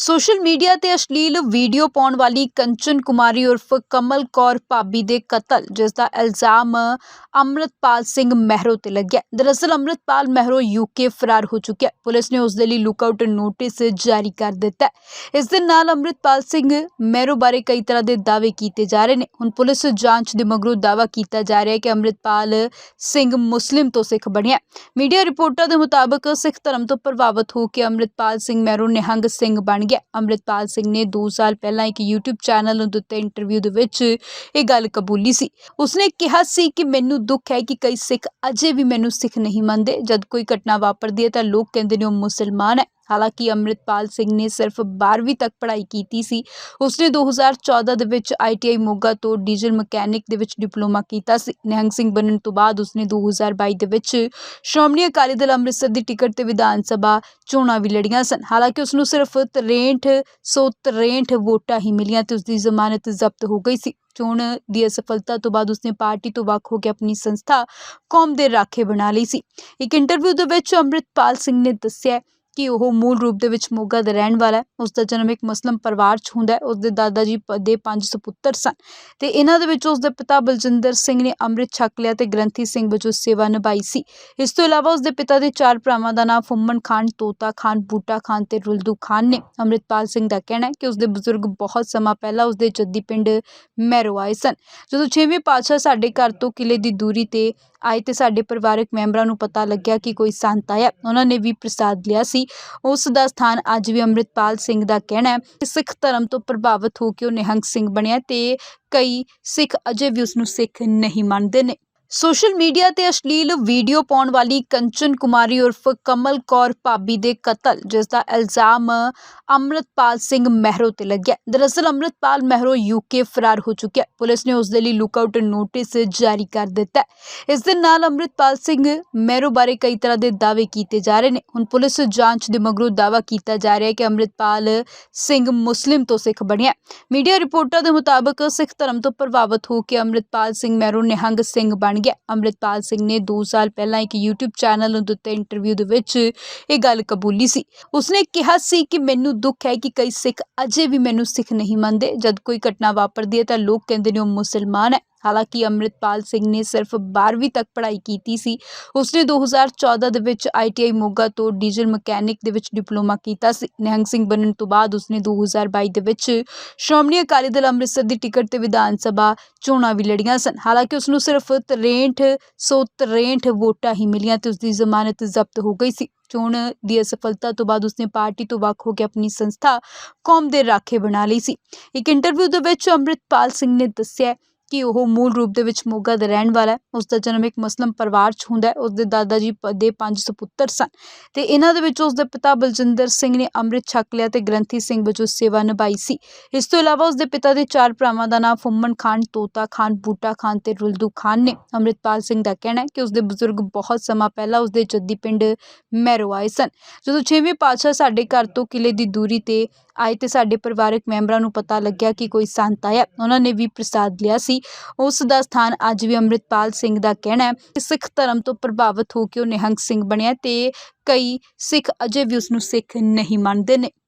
Social media ਤੇ ਅਸ਼ਲੀਲ video ਪਾਉਣ ਵਾਲੀ ਕੰਚਨ ਕੁਮਾਰੀ ਉਰਫ ਕਮਲ ਕੌਰ ਭਾਬੀ ਦੇ ਕਤਲ, ਜਿਸ ਦਾ ਇਲਜ਼ਾਮ ਅੰਮ੍ਰਿਤਪਾਲ ਸਿੰਘ ਮਹਿਰੋ ਤੇ ਲੱਗਿਆ ਦਰਅਸਲ ਅੰਮ੍ਰਿਤਪਾਲ ਮਹਿਰੋ ਯੂਕੇ ਫਰਾਰ ਹੋ ਚੁੱਕਿਆ ਪੁਲਿਸ ਨੇ ਉਸ ਦੇ ਲਈ ਲੁੱਕਆਊਟ ਨੋਟਿਸ ਜਾਰੀ ਕਰ ਦਿੱਤਾ ਇਸ ਦੇ ਨਾਲ ਅੰਮ੍ਰਿਤਪਾਲ ਸਿੰਘ ਮਹਿਰੋ ਬਾਰੇ ਕਈ ਤਰ੍ਹਾਂ ਦੇ ਦਾਅਵੇ ਕੀਤੇ ਜਾ ਰਹੇ ਨੇ। ਹੁਣ ਪੁਲਿਸ ਜਾਂਚ ਦੇ ਮਗਰੋਂ ਦਾਅਵਾ ਕੀਤਾ ਜਾ ਰਿਹਾ ਹੈ ਕਿ ਅੰਮ੍ਰਿਤਪਾਲ ਸਿੰਘ ਮੁਸਲਿਮ ਤੋਂ ਸਿੱਖ ਬਣਿਆ ਮੀਡੀਆ ਰਿਪੋਰਟਾਂ ਦੇ ਮੁਤਾਬਕ ਸਿੱਖ ਧਰਮ ਤੋਂ ਪ੍ਰਭਾਵਿਤ ਹੋ ਕੇ ਅੰਮ੍ਰਿਤਪਾਲ ਸਿੰਘ ਮਹਿਰੋ ਨਿਹੰਗ ਸਿੰਘ ਬਣ ਗਿਆ ਅੰਮ੍ਰਿਤਪਾਲ ਸਿੰਘ ਨੇ 2 ਸਾਲ ਪਹਿਲਾਂ ਇੱਕ YouTube ਚੈਨਲ ਉੱਤੇ ਇੰਟਰਵਿਊ ਦੇ ਵਿੱਚ ਇਹ ਗੱਲ ਕਬੂਲੀ ਸੀ। ਉਸਨੇ ਕਿਹਾ ਸੀ ਕਿ ਮੈਨੂੰ ਦੁੱਖ ਹੈ ਕਿ ਕਈ ਸਿੱਖ ਅਜੇ ਵੀ ਮੈਨੂੰ ਸਿੱਖ ਨਹੀਂ ਮੰਨਦੇ। ਜਦ ਕੋਈ ਘਟਨਾ ਵਾਪਰਦੀ ਹੈ ਤਾਂ ਲੋਕ ਕਹਿੰਦੇ ਨੇ ਉਹ ਮੁਸਲਮਾਨ ਹੈ। ਹਾਲਾਂਕਿ ਅੰਮ੍ਰਿਤਪਾਲ ਸਿੰਘ ਨੇ ਸਿਰਫ 12ਵੀਂ ਤੱਕ ਪੜ੍ਹਾਈ ਕੀਤੀ ਸੀ। ਉਸਨੇ 2014 ਦੇ ਵਿੱਚ ITI ਮੋਗਾ ਤੋਂ ਡੀਜ਼ਲ ਮਕੈਨਿਕ ਦੇ ਵਿੱਚ ਡਿਪਲੋਮਾ ਕੀਤਾ ਸੀ। ਨਿਹੰਗ ਸਿੰਘ ਬਣਨ ਤੋਂ ਬਾਅਦ ਉਸਨੇ 2022 ਦੇ ਵਿੱਚ ਸ਼੍ਰੋਮਣੀ ਅਕਾਲੀ ਦਲ ਅੰਮ੍ਰਿਤਸਰ ਦੀ ਟਿਕਟ ਤੇ ਵਿਧਾਨ ਸਭਾ ਚੋਣਾਂ ਵੀ ਲੜੀਆਂ ਸਨ। ਹਾਲਾਂਕਿ ਉਸ ਨੂੰ ਸਿਰਫ 6363 ਵੋਟਾਂ ਹੀ ਮਿਲੀਆਂ ਤੇ ਉਸ ਦੀ ਜ਼ਮਾਨਤ ਜ਼ਬਤ ਹੋ ਗਈ ਸੀ। ਚੋਣ ਦੀ ਅਸਫਲਤਾ ਤੋਂ ਬਾਅਦ ਉਸਨੇ ਪਾਰਟੀ ਤੋਂ ਵੱਖ ਹੋ ਕੇ ਆਪਣੀ ਸੰਸਥਾ ਕੌਮ ਦੇ ਰਾਖੇ ਬਣਾ ਲਈ ਸੀ। ਇੱਕ ਇੰਟਰਵਿਊ ਦੇ ਵਿੱਚ ਅੰਮ੍ਰਿਤਪਾਲ ਸਿੰਘ ਨੇ ਦੱਸਿਆ ਕਿ ਉਹ ਮੂਲ ਰੂਪ ਦੇ ਵਿੱਚ ਮੋਗਾ ਦਾ ਰਹਿਣ ਵਾਲਾ ਹੈ। ਉਸ ਦਾ ਜਨਮ ਇੱਕ ਮੁਸਲਿਮ ਪਰਿਵਾਰ 'ਚ ਹੁੰਦਾ ਉਸਦੇ ਦਾਦਾ ਜੀ ਪ- ਦੇ ਪੰਜ ਸਪੁੱਤਰ ਸਨ। ਅਤੇ ਇਹਨਾਂ ਦੇ ਵਿੱਚ ਉਸਦੇ ਪਿਤਾ ਬਲਜਿੰਦਰ ਸਿੰਘ ਨੇ ਅੰਮ੍ਰਿਤ ਛਕ ਲਿਆ ਅਤੇ ਗ੍ਰੰਥੀ ਸਿੰਘ ਵਜੋਂ ਸੇਵਾ ਨਿਭਾਈ ਸੀ। ਇਸ ਤੋਂ ਇਲਾਵਾ ਉਸਦੇ ਪਿਤਾ ਦੇ ਚਾਰ ਭਰਾਵਾਂ ਦਾ ਨਾਮ ਫੁੰਮਣ ਖਾਨ, ਤੋਤਾ ਖਾਨ, ਬੂਟਾ ਖਾਨ ਅਤੇ ਰੁਲਦੂ ਖਾਨ ਨੇ ਅੰਮ੍ਰਿਤਪਾਲ ਸਿੰਘ ਦਾ ਕਹਿਣਾ ਹੈ ਕਿ ਉਸਦੇ ਬਜ਼ੁਰਗ ਬਹੁਤ ਸਮਾਂ ਪਹਿਲਾਂ ਉਸਦੇ ਜੱਦੀ ਪਿੰਡ ਮੈਰੋ ਆਏ ਸਨ। ਜਦੋਂ ਛੇਵੇਂ ਪਾਤਸ਼ਾਹ ਸਾਡੇ ਘਰ ਤੋਂ ਕਿਲੇ ਦੀ ਦੂਰੀ ਤੇ ਆਏ ਤੇ ਸਾਡੇ ਪਰਿਵਾਰਕ ਮੈਂਬਰਾਂ ਨੂੰ ਪਤਾ ਲੱਗਿਆ ਕਿ ਕੋਈ ਸੰਤ ਆਇਆ, ਉਹਨਾਂ ਨੇ ਵੀ ਪ੍ਰਸਾਦ ਲਿਆ ਸੀ। ਉਸ ਦਾ ਸਥਾਨ ਅੱਜ ਵੀ ਅੰਮ੍ਰਿਤਪਾਲ ਸਿੰਘ ਦਾ ਕਹਿਣਾ ਹੈ ਕਿ ਸਿੱਖ ਧਰਮ ਤੋਂ ਪ੍ਰਭਾਵਿਤ ਹੋ ਕੇ ਉਹ ਨਿਹੰਗ ਸਿੰਘ ਬਣਿਆ ਤੇ ਕਈ ਸਿੱਖ ਅਜੇ ਵੀ ਉਸ ਨੂੰ ਸਿੱਖ ਨਹੀਂ ਮੰਨਦੇ ਨੇ। ਸੋਸ਼ਲ ਮੀਡੀਆ ਤੇ ਅਸ਼ਲੀਲ ਵੀਡੀਓ ਪਾਉਣ ਵਾਲੀ ਕੰਚਨ ਕੁਮਾਰੀ ਉਰਫ ਕਮਲ ਕੌਰ ਭਾਬੀ ਦੇ ਕਤਲ, ਜਿਸ ਦਾ ਇਲਜ਼ਾਮ ਅੰਮ੍ਰਿਤਪਾਲ ਸਿੰਘ ਮਹਿਰੋ ਤੇ ਲੱਗਿਆ। ਦਰਅਸਲ ਅੰਮ੍ਰਿਤਪਾਲ ਮਹਿਰੋ ਯੂਕੇ ਫਰਾਰ ਹੋ ਚੁੱਕਿਆ। ਪੁਲਿਸ ਨੇ ਉਸ ਦੇ ਲਈ ਲੁੱਕਆਊਟ ਨੋਟਿਸ ਜਾਰੀ ਕਰ ਦਿੱਤਾ। ਇਸ ਦੇ ਨਾਲ ਅੰਮ੍ਰਿਤਪਾਲ ਸਿੰਘ ਮਹਿਰੋ ਬਾਰੇ ਕਈ ਤਰ੍ਹਾਂ ਦੇ ਦਾਅਵੇ ਕੀਤੇ ਜਾ ਰਹੇ ਨੇ। ਹੁਣ ਪੁਲਿਸ ਜਾਂਚ ਦੇ ਮਗਰੋਂ ਦਾਅਵਾ ਕੀਤਾ ਜਾ ਰਿਹਾ ਹੈ ਕਿ ਅੰਮ੍ਰਿਤਪਾਲ ਸਿੰਘ ਮੁਸਲਿਮ ਤੋਂ ਸਿੱਖ ਬਣਿਆ। ਮੀਡੀਆ ਰਿਪੋਰਟਾਂ ਦੇ ਮੁਤਾਬਕ ਸਿੱਖ ਧਰਮ ਤੋਂ ਪ੍ਰਭਾਵਿਤ ਹੋ ਕੇ ਅੰਮ੍ਰਿਤਪਾਲ ਸਿੰਘ ਮਹਿਰੋ ਨਿਹੰਗ ਸਿੰਘ ਬਣ ਗਿਆ ਅੰਮ੍ਰਿਤਪਾਲ ਸਿੰਘ ਨੇ 2 ਸਾਲ ਪਹਿਲਾਂ ਇੱਕ YouTube ਚੈਨਲ ਨੂੰ ਦਿੱਤੇ ਇੰਟਰਵਿਊ ਦੇ ਵਿੱਚ ਇਹ ਗੱਲ ਕਬੂਲੀ ਸੀ। ਉਸਨੇ ਕਿਹਾ ਸੀ ਕਿ ਮੈਨੂੰ ਦੁੱਖ ਹੈ ਕਿ ਕਈ ਸਿੱਖ ਅਜੇ ਵੀ ਮੈਨੂੰ ਸਿੱਖ ਨਹੀਂ ਮੰਨਦੇ। ਜਦ ਕੋਈ ਘਟਨਾ ਵਾਪਰਦੀ ਹੈ ਤਾਂ ਲੋਕ ਕਹਿੰਦੇ ਨੇ ਉਹ ਮੁਸਲਮਾਨ ਹੈ। ਹਾਲਾਂਕਿ ਅੰਮ੍ਰਿਤਪਾਲ ਸਿੰਘ ਨੇ ਸਿਰਫ 12ਵੀਂ ਤੱਕ ਪੜ੍ਹਾਈ ਕੀਤੀ ਸੀ। ਉਸਨੇ 2014 ਦੇ ਵਿੱਚ ITI ਮੋਗਾ ਤੋਂ ਡੀਜ਼ਲ ਮਕੈਨਿਕ ਦੇ ਵਿੱਚ ਡਿਪਲੋਮਾ ਕੀਤਾ ਸੀ। ਨਿਹੰਗ ਸਿੰਘ ਬਣਨ ਤੋਂ ਬਾਅਦ ਉਸਨੇ 2022 ਦੇ ਵਿੱਚ ਸ਼੍ਰੋਮਣੀ ਅਕਾਲੀ ਦਲ ਅੰਮ੍ਰਿਤਸਰ ਦੀ ਟਿਕਟ ਤੇ ਵਿਧਾਨ ਸਭਾ ਚੋਣਾਂ ਵੀ ਲੜੀਆਂ ਸਨ। ਹਾਲਾਂਕਿ ਉਸ ਨੂੰ ਸਿਰਫ 6363 ਵੋਟਾਂ ਹੀ ਮਿਲੀਆਂ ਤੇ ਉਸ ਦੀ ਜ਼ਮਾਨਤ ਜ਼ਬਤ ਹੋ ਗਈ ਸੀ। ਚੋਣ ਦੀ ਅਸਫਲਤਾ ਤੋਂ ਬਾਅਦ ਉਸਨੇ ਪਾਰਟੀ ਤੋਂ ਵੱਖ ਹੋ ਕੇ ਆਪਣੀ ਸੰਸਥਾ ਕੌਮ ਦੇ ਰਾਖੇ ਬਣਾ ਲਈ ਸੀ। ਇੱਕ ਇੰਟਰਵਿਊ ਦੇ ਵਿੱਚ ਅੰਮ੍ਰਿਤਪਾਲ ਸਿੰਘ ਨੇ ਦੱਸਿਆ ਕਿ ਉਹ ਮੂਲ ਰੂਪ ਦੇ ਵਿੱਚ ਮੋਗਾ ਦਾ ਰਹਿਣ ਵਾਲਾ ਹੈ। ਉਸ ਦਾ ਜਨਮ ਇੱਕ ਮੁਸਲਿਮ ਪਰਿਵਾਰ 'ਚ ਹੁੰਦਾ ਹੈ। ਉਸ ਦੇ ਦਾਦਾ ਜੀ ਦੇ ਪੰਜ ਸੁਪੁੱਤਰ ਸਨ। ਤੇ ਇਹਨਾਂ ਦੇ ਵਿੱਚ ਉਸ ਦੇ ਪਿਤਾ ਬਲਜਿੰਦਰ ਸਿੰਘ ਨੇ ਅੰਮ੍ਰਿਤ ਛਕ ਲਿਆ ਤੇ ਗ੍ਰੰਥੀ ਸਿੰਘ ਵਜੋਂ ਸੇਵਾ ਨਿਭਾਈ ਸੀ। ਇਸ ਤੋਂ ਇਲਾਵਾ ਉਸ ਦੇ ਪਿਤਾ ਦੇ ਚਾਰ ਭਰਾਵਾਂ ਦਾ ਨਾਮ ਫੁੰਮਣ ਖਾਨ, ਤੋਤਾ ਖਾਨ, ਬੂਟਾ ਖਾਨ ਤੇ ਰੁਲਦੂ ਖਾਨ ਨੇ ਅੰਮ੍ਰਿਤਪਾਲ ਸਿੰਘ ਦਾ ਕਹਿਣਾ ਹੈ ਕਿ ਉਸ ਦੇ ਬਜ਼ੁਰਗ ਬਹੁਤ ਸਮਾਂ ਪਹਿਲਾਂ ਉਸ ਦੇ ਜੱਦੀ ਪਿੰਡ ਮੈਰੋ ਆਏ ਸਨ। ਜਦੋਂ ਛੇਵੇਂ ਪਾਤਸ਼ਾਹ ਸਾਡੇ ਘਰ ਤੋਂ ਕਿਲੇ ਦੀ ਦੂਰੀ ਤੇ ਆਏ ਤੇ ਸਾਡੇ ਪਰਿਵਾਰਕ ਮੈਂਬਰਾਂ ਨੂੰ ਪਤਾ ਲੱਗਿਆ ਕਿ ਕੋਈ ਸੰਤ ਆਇਆ। ਉਹਨਾਂ ਨੇ ਵੀ ਪ੍ਰਸਾਦ ਲਿਆ ਸੀ। ਉਸ ਦਾ ਸਥਾਨ ਅੱਜ ਵੀ ਅੰਮ੍ਰਿਤਪਾਲ ਸਿੰਘ ਦਾ ਕਹਿਣਾ ਹੈ ਕਿ ਸਿੱਖ ਧਰਮ ਤੋਂ ਪ੍ਰਭਾਵਿਤ ਹੋ ਕੇ ਉਹ ਨਿਹੰਗ ਸਿੰਘ ਬਣਿਆ ਤੇ ਕਈ ਸਿੱਖ ਅਜੇ ਵੀ ਉਸ ਨੂੰ ਸਿੱਖ ਨਹੀਂ ਮੰਨਦੇ ਨੇ।